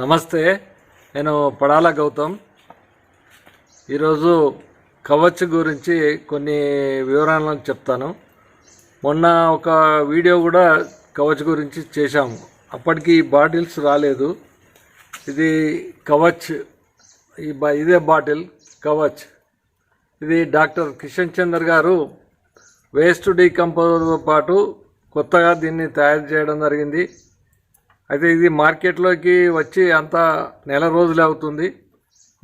నమస్తే నేను పడాల గౌతమ్. ఈరోజు కవచ్ గురించి కొన్ని వివరాలను చెప్తాను. మొన్న ఒక వీడియో కూడా కవచ్ గురించి చేశాము అప్పటికి ఈ బాటిల్స్ రాలేదు. ఇది కవచ్ ఈ ఇదే బాటిల్ కవచ్. ఇది డాక్టర్ కిషన్ చందర్ గారు వేస్ట్ డీకంపోజర్తో పాటు కొత్తగా దీన్ని తయారు చేయడం జరిగింది. అయితే ఇది మార్కెట్లోకి వచ్చి అంత నెల రోజులే అవుతుంది.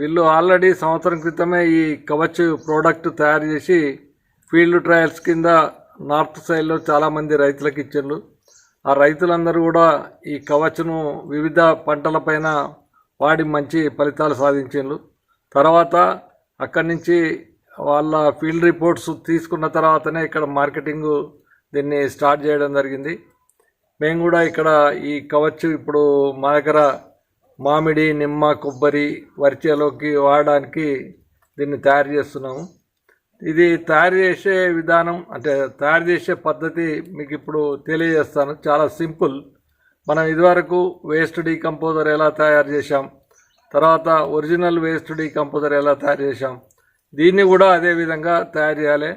వీళ్ళు ఆల్రెడీ సంవత్సరం క్రితమే ఈ కవచ్ ప్రోడక్ట్ తయారు చేసి ఫీల్డ్ ట్రయల్స్ కింద నార్త్ సైడ్లో చాలామంది రైతులకు ఇచ్చిండ్రు. ఆ రైతులందరూ కూడా ఈ కవచ్ను వివిధ పంటలపైన వాడి మంచి ఫలితాలు సాధించిండ్రు. తర్వాత అక్కడి నుంచి వాళ్ళ ఫీల్డ్ రిపోర్ట్స్ తీసుకున్న తర్వాతనే ఇక్కడ మార్కెటింగ్ దీన్ని స్టార్ట్ చేయడం జరిగింది. మేము కూడా ఇక్కడ ఈ కవచ్ ఇప్పుడు మా దగ్గర మామిడి నిమ్మ కొబ్బరి వరిచేలోకి వాడడానికి దీన్ని తయారు చేస్తున్నాము. ఇది తయారు చేసే విధానం అంటే తయారు చేసే పద్ధతి మీకు ఇప్పుడు తెలియజేస్తాను. చాలా సింపుల్. మనం ఇదివరకు వేస్ట్ డీకంపోజర్ ఎలా తయారు చేశాం? తర్వాత ఒరిజినల్ వేస్ట్ డీకంపోజర్ ఎలా తయారు చేశాం? దీన్ని కూడా అదే విధంగా తయారు చేయాలి.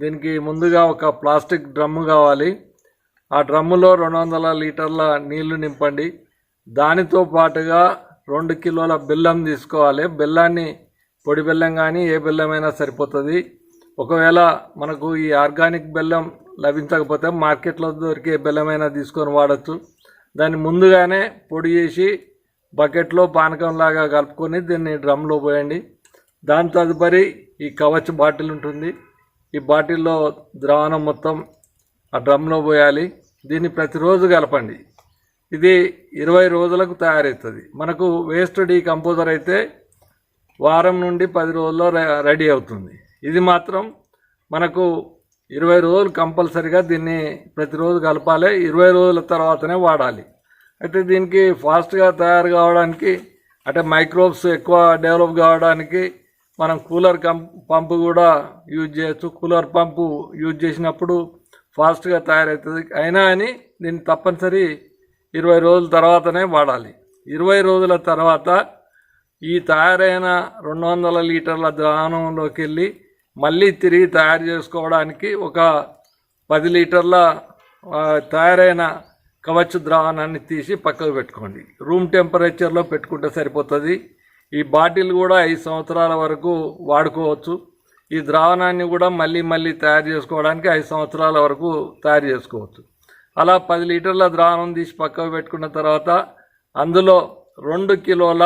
దీనికి ముందుగా ఒక ప్లాస్టిక్ డ్రమ్ము కావాలి. ఆ డ్రమ్ములో రెండు వందల లీటర్ల నీళ్ళు నింపండి. దానితో పాటుగా రెండు కిలోల బెల్లం తీసుకోవాలి. బెల్లాన్ని పొడి బెల్లం కానీ ఏ బెల్లమైనా సరిపోతుంది. ఒకవేళ మనకు ఈ ఆర్గానిక్ బెల్లం లభించకపోతే మార్కెట్లో దొరికే బెల్లమైనా తీసుకొని వాడచ్చు. దాన్ని ముందుగానే పొడి చేసి బకెట్లో పానకంలాగా కలుపుకొని దీన్ని డ్రమ్లో పోయండి. దాని తదుపరి ఈ కవచ్ బాటిల్ ఉంటుంది. ఈ బాటిల్లో ద్రావణం మొత్తం ఆ డ్రమ్లో పోయాలి. దీన్ని ప్రతిరోజు కలపండి. ఇది ఇరవై రోజులకు తయారవుతుంది మనకు వేస్ట్ డీకంపోజర్ అయితే వారం నుండి పది రోజుల్లో రెడీ అవుతుంది. ఇది మాత్రం మనకు ఇరవై రోజులు కంపల్సరిగా దీన్ని ప్రతిరోజు కలపాలి. ఇరవై రోజుల తర్వాతనే వాడాలి. అయితే దీనికి ఫాస్ట్గా తయారు కావడానికి అంటే మైక్రోబ్స్ ఎక్కువ డెవలప్ కావడానికి మనం కూలర్ కంప్ పంపు కూడా యూజ్ చేయొచ్చు. కూలర్ పంపు యూజ్ చేసినప్పుడు ఫాస్ట్గా తయారవుతుంది అయినా అని దీన్ని తప్పనిసరి ఇరవై రోజుల తర్వాతనే వాడాలి. ఇరవై రోజుల తర్వాత ఈ తయారైన రెండు వందల లీటర్ల ద్రావణంలోకి వెళ్ళి మళ్ళీ తిరిగి తయారు చేసుకోవడానికి ఒక పది లీటర్ల తయారైన కవచ్ ద్రావణాన్ని తీసి పక్కకు పెట్టుకోండి. రూమ్ టెంపరేచర్లో పెట్టుకుంటే సరిపోతుంది. ఈ బాటిల్ కూడా ఐదు సంవత్సరాల వరకు వాడుకోవచ్చు. ఈ ద్రావణాన్ని కూడా మళ్ళీ మళ్ళీ తయారు చేసుకోవడానికి ఐదు సంవత్సరాల వరకు తయారు చేసుకోవచ్చు. అలా పది లీటర్ల ద్రావణం తీసి పక్కకు పెట్టుకున్న తర్వాత అందులో రెండు కిలోల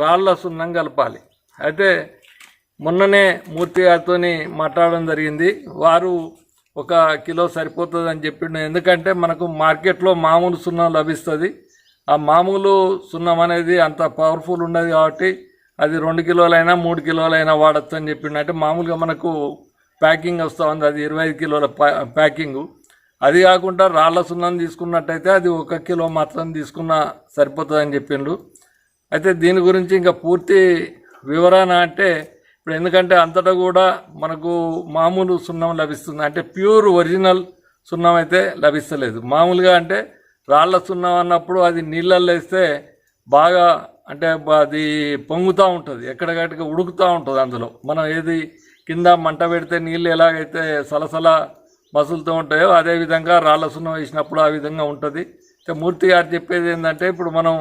రాళ్ళ సున్నం కలపాలి. అయితే మొన్ననే మూర్తి గారితో మాట్లాడడం జరిగింది. వారు ఒక కిలో సరిపోతుంది అని చెప్పిండు. ఎందుకంటే మనకు మార్కెట్లో మామూలు సున్నం లభిస్తుంది. ఆ మామూలు సున్నం అనేది అంత పవర్ఫుల్ ఉండదు కాబట్టి అది రెండు కిలోలైనా మూడు కిలోలైనా వాడచ్చు అని చెప్పిండు అంటే మామూలుగా మనకు ప్యాకింగ్ వస్తూ ఉంది. అది ఇరవై ఐదు కిలోల ప్యా- అది కాకుండా రాళ్ళ సున్నం తీసుకున్నట్టయితే అది ఒక కిలో మాత్రం తీసుకున్న సరిపోతుందని చెప్పిండు అయితే దీని గురించి ఇంకా పూర్తి వివరణ అంటే ఇప్పుడు ఎందుకంటే అంతటా కూడా మనకు మామూలు సున్నం లభిస్తుంది. అంటే ప్యూర్ ఒరిజినల్ సున్నం అయితే లభిస్తలేదు. మామూలుగా అంటే రాళ్ళ సున్నం అన్నప్పుడు అది నీళ్ళల్లో వేస్తే బాగా అంటే అది పొంగుతూ ఉంటుంది. ఎక్కడికక్కడికి ఉడుకుతూ ఉంటుంది అందులో. మనం ఏది కింద మంట పెడితే నీళ్ళు ఎలాగైతే సలసల మసులుతూ ఉంటాయో అదేవిధంగా రాళ్ళ సున్నం వేసినప్పుడు ఆ విధంగా ఉంటుంది. మూర్తి గారు చెప్పేది ఏంటంటే ఇప్పుడు మనం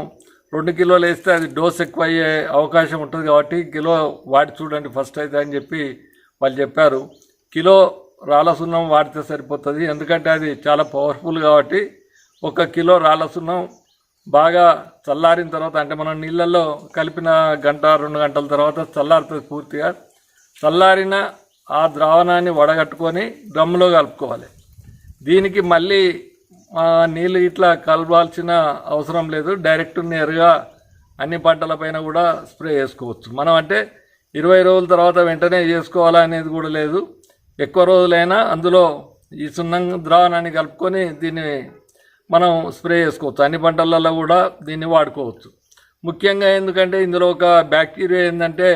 రెండు కిలోలు వేస్తే అది డోస్ ఎక్కువ అయ్యే అవకాశం ఉంటుంది కాబట్టి కిలో వాడి చూడండి ఫస్ట్ అయితే అని చెప్పి వాళ్ళు చెప్పారు. కిలో రాళ్ళ సున్నం వాడితే సరిపోతుంది. ఎందుకంటే అది చాలా పవర్ఫుల్ కాబట్టి ఒక కిలో రాళ్ళ సున్నం బాగా చల్లారిన తర్వాత అంటే మనం నీళ్ళల్లో కలిపిన గంట రెండు గంటల తర్వాత చల్లారుతుంది పూర్తిగా. చల్లారిన ఆ ద్రావణాన్ని వడగట్టుకొని డ్రమ్ములో కలుపుకోవాలి. దీనికి మళ్ళీ నీళ్ళు ఇట్లా కలపాల్సిన అవసరం లేదు. డైరెక్ట్ నేరుగా అన్ని పంటలపైన కూడా స్ప్రే చేసుకోవచ్చు. మనం అంటే ఇరవై రోజుల తర్వాత వెంటనే చేసుకోవాలా అనేది కూడా లేదు. ఎక్కువ రోజులైనా అందులో ఈ సున్నం ద్రావణాన్ని కలుపుకొని దీన్ని మనం స్ప్రే చేసుకోవచ్చు. అన్ని పంటలలో కూడా దీన్ని వాడుకోవచ్చు. ముఖ్యంగా ఎందుకంటే ఇందులో ఒక బ్యాక్టీరియా ఏంటంటే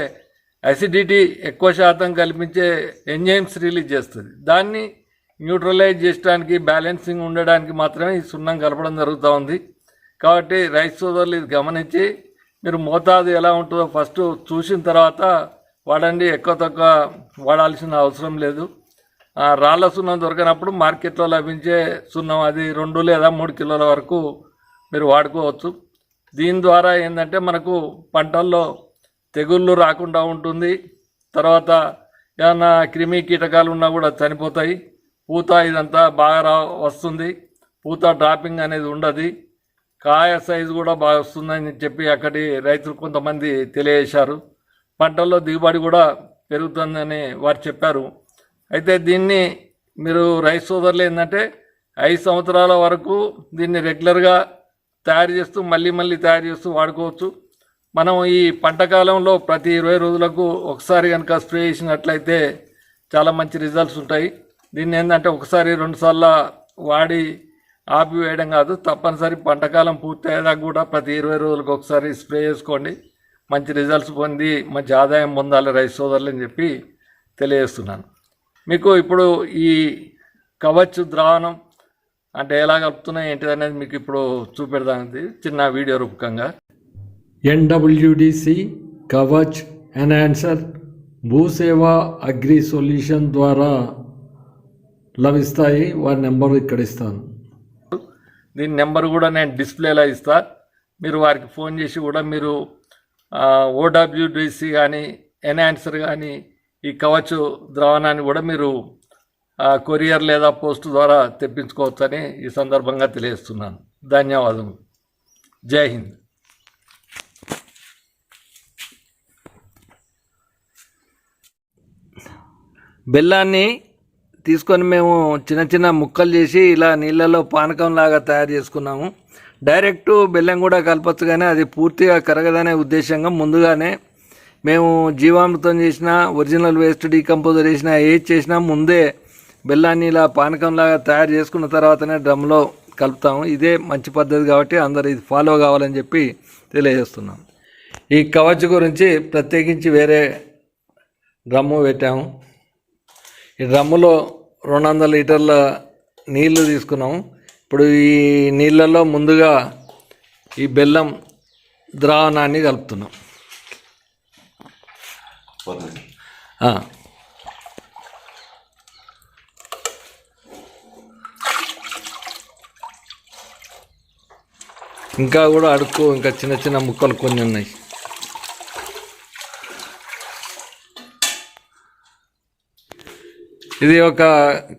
అసిడిటీ ఎక్కువ శాతం కల్పించే ఎంజైమ్స్ రిలీజ్ చేస్తుంది. దాన్ని న్యూట్రలైజ్ చేయడానికి బ్యాలెన్సింగ్ ఉండడానికి మాత్రమే ఈ సున్నం కలపడం జరుగుతూ ఉంది. కాబట్టి రైస్ సోదరులు ఇది గమనించి మీరు మోతాదు ఎలా ఉంటుందో ఫస్ట్ చూసిన తర్వాత వాడండి. ఎక్కువ తక్కువ వాడాల్సిన అవసరం లేదు. రాళ్ళ సున్నం దొరికినప్పుడు మార్కెట్లో లభించే సున్నం అది రెండు లేదా మూడు కిలోల వరకు మీరు వాడుకోవచ్చు. దీని ద్వారా ఏంటంటే మనకు పంటల్లో తెగుళ్ళు రాకుండా ఉంటుంది. తర్వాత ఏమైనా క్రిమి కీటకాలు ఉన్నా కూడా చనిపోతాయి. పూత ఇదంతా బాగా రా వస్తుంది. పూత డ్రాపింగ్ అనేది ఉండదు. కాయ సైజు కూడా బాగా వస్తుందని చెప్పి అక్కడి రైతులు కొంతమంది తెలియజేశారు. పంటల్లో దిగుబడి కూడా పెరుగుతుందని వారు చెప్పారు. అయితే దీన్ని మీరు రైస్ సోదరులు ఏంటంటే ఐదు సంవత్సరాల వరకు దీన్ని రెగ్యులర్గా తయారు చేస్తూ మళ్ళీ మళ్ళీ తయారు చేస్తూ వాడుకోవచ్చు. మనం ఈ పంటకాలంలో ప్రతి ఇరవై రోజులకు ఒకసారి కనుక స్ప్రే చేసినట్లయితే చాలా మంచి రిజల్ట్స్ ఉంటాయి. దీన్ని ఏంటంటే ఒకసారి రెండుసార్లు వాడి ఆపివేయడం కాదు తప్పనిసరి పంటకాలం పూర్తయ్యేదాకా కూడా ప్రతి ఇరవై రోజులకు ఒకసారి స్ప్రే చేసుకోండి. మంచి రిజల్ట్స్ పొంది మంచి ఆదాయం పొందాలి రైతు సోదరులు అని చెప్పి తెలియజేస్తున్నాను. మీకు ఇప్పుడు ఈ కవచ్ ద్రావణం అంటే ఎలా కలుపుతున్నాయి ఏంటిది అనేది మీకు ఇప్పుడు చూపెడదానికి చిన్న వీడియో రూపకంగా. NWDC Kavach enhancer Bhooseva agri solution ద్వారా లభిస్తాయి. వారి నెంబర్ ఇక్కడ ఇస్తాను. దీని నెంబర్ కూడా నేను డిస్ప్లేలో ఇస్తా. మీరు వారికి ఫోన్ చేసి కూడా మీరు ఓడబ్ల్యూడిసి కానీ ఎన్హాన్సర్ కానీ ఈ కవచు ద్రావణాన్ని కూడా మీరు కొరియర్ లేదా పోస్ట్ ద్వారా తెప్పించుకోవచ్చని ఈ సందర్భంగా తెలియజేస్తున్నాను. ధన్యవాదములు. జై హింద్. బెల్లాన్ని తీసుకొని మేము చిన్న చిన్న ముక్కలు చేసి ఇలా నీళ్ళలో పానకం లాగా తయారు చేసుకున్నాము. డైరెక్ట్ బెల్లం కూడా కలపచ్చు కానీ అది పూర్తిగా కరగదనే ఉద్దేశంగా ముందుగానే మేము జీవామృతం చేసిన ఒరిజినల్ వేస్ట్ డీకంపోజర్ చేసినా ఏది చేసినా ముందే బెల్లాన్ని ఇలా పానకంలాగా తయారు చేసుకున్న తర్వాతనే డ్రమ్లో కలుపుతాము. ఇదే మంచి పద్ధతి కాబట్టి అందరు ఇది ఫాలో కావాలని చెప్పి తెలియజేస్తున్నాం. ఈ కవచ్ గురించి ప్రత్యేకించి వేరే డ్రమ్ము పెట్టాము. ఈ డ్రమ్ములో రెండు వందల లీటర్ల నీళ్ళు తీసుకున్నాము. ఇప్పుడు ఈ నీళ్ళల్లో ముందుగా ఈ బెల్లం ద్రావణాన్ని కలుపుతున్నాం. ఇంకా కూడా అడుక్కు ఇంకా చిన్న చిన్న ముక్కలు కొన్ని ఉన్నాయి. ఇది ఒక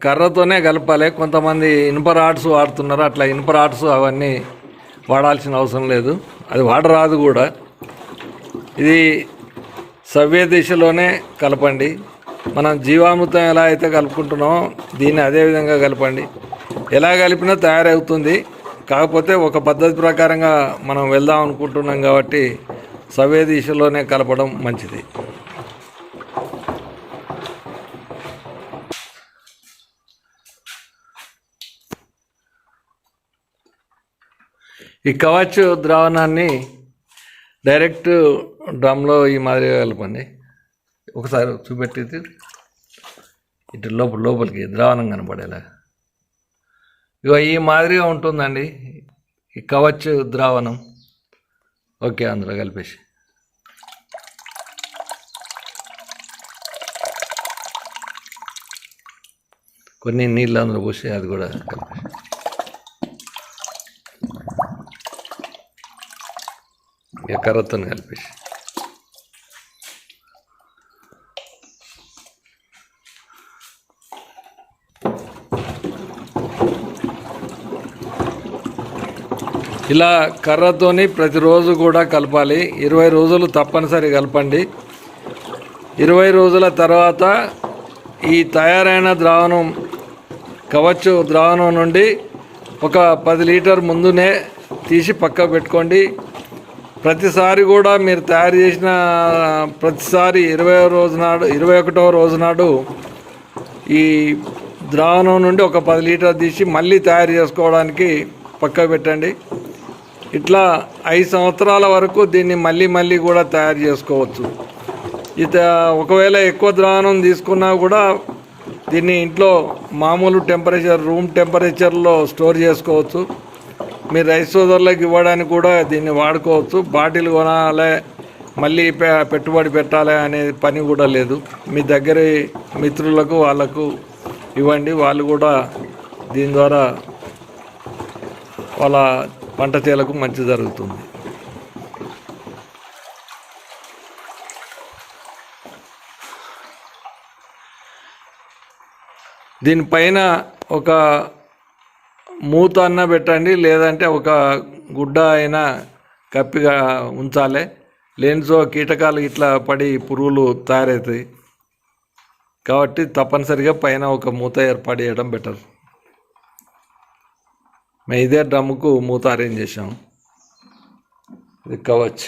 కర్రతోనే కలపాలి. కొంతమంది ఇనుప రాడ్స్ వాడుతున్నారు. అట్లా ఇనుప రాడ్స్ అవన్నీ వాడాల్సిన అవసరం లేదు. అది వాడరాదు కూడా. ఇది సవ్య దిశలోనే కలపండి. మనం జీవామృతం ఎలా అయితే కలుపుకుంటున్నామో దీన్ని అదే విధంగా కలపండి. ఎలా కలిపినా తయారవుతుంది. కాకపోతే ఒక పద్ధతి ప్రకారంగా మనం వెళ్దాం అనుకుంటున్నాం కాబట్టి సవ్య దిశలోనే కలపడం మంచిది. ఈ కవచ్ ద్రావణాన్ని డైరెక్ట్ డ్రమ్లో ఈ మాదిరిగా కలపండి ఒకసారి చూపెట్టి ఇటు లోపల లోపలికి ద్రావణం కనపడేలా. ఇగో ఈ మాదిరిగా ఉంటుందండి. ఈ కవచ్ ద్రావణం. ఓకే అందులో కలిపేసి. కొన్ని నీళ్ళు అందులో పోసి అది కూడా కలిపేసి. ఇక కర్రతో కలిపేసి. ఇలా కర్రతోని ప్రతిరోజు కూడా కలపాలి. ఇరవై రోజులు తప్పనిసరి కలపండి. ఇరవై రోజుల తర్వాత ఈ తయారైన ద్రావణం కవచ్చు ద్రావణం నుండి ఒక పది లీటర్ ముందునే తీసి పక్క పెట్టుకోండి. ప్రతిసారి కూడా మీరు తయారు చేసిన ప్రతిసారి ఇరవై రోజు నాడు ఇరవై ఒకటో రోజు నాడు ఈ ద్రావణం నుండి ఒక పది లీటర్ తీసి మళ్ళీ తయారు చేసుకోవడానికి పక్క పెట్టండి. ఇట్లా ఐదు సంవత్సరాల వరకు దీన్ని మళ్ళీ మళ్ళీ కూడా తయారు చేసుకోవచ్చు. ఇత ఒకవేళ ఎక్కువ ద్రావణం తీసుకున్నా కూడా దీన్ని ఇంట్లో మామూలు టెంపరేచర్ రూమ్ టెంపరేచర్లో స్టోర్ చేసుకోవచ్చు. మీరు రైస్ సోదరులకు ఇవ్వడానికి కూడా దీన్ని వాడుకోవచ్చు. బాటిల్ కొనాలి మళ్ళీ పెట్టుబడి పెట్టాలి అనే పని కూడా లేదు. మీ దగ్గర మిత్రులకు వాళ్ళకు ఇవ్వండి. వాళ్ళు కూడా దీని ద్వారా వాళ్ళ పంట చేలకు మంచి జరుగుతుంది. దీనిపైన ఒక మూత అన్న పెట్టండి లేదంటే ఒక గుడ్డ అయినా కప్పిగా ఉంచాలి. లేనిచో కీటకాలు ఇట్లా పడి పురుగులు తయారవుతాయి. కాబట్టి తప్పనిసరిగా పైన ఒక మూత ఏర్పాటు చేయడం బెటర్ మేము ఇదే డ్రమ్ముకు మూత అరేంజ్ చేసాము ఇది కవచ్.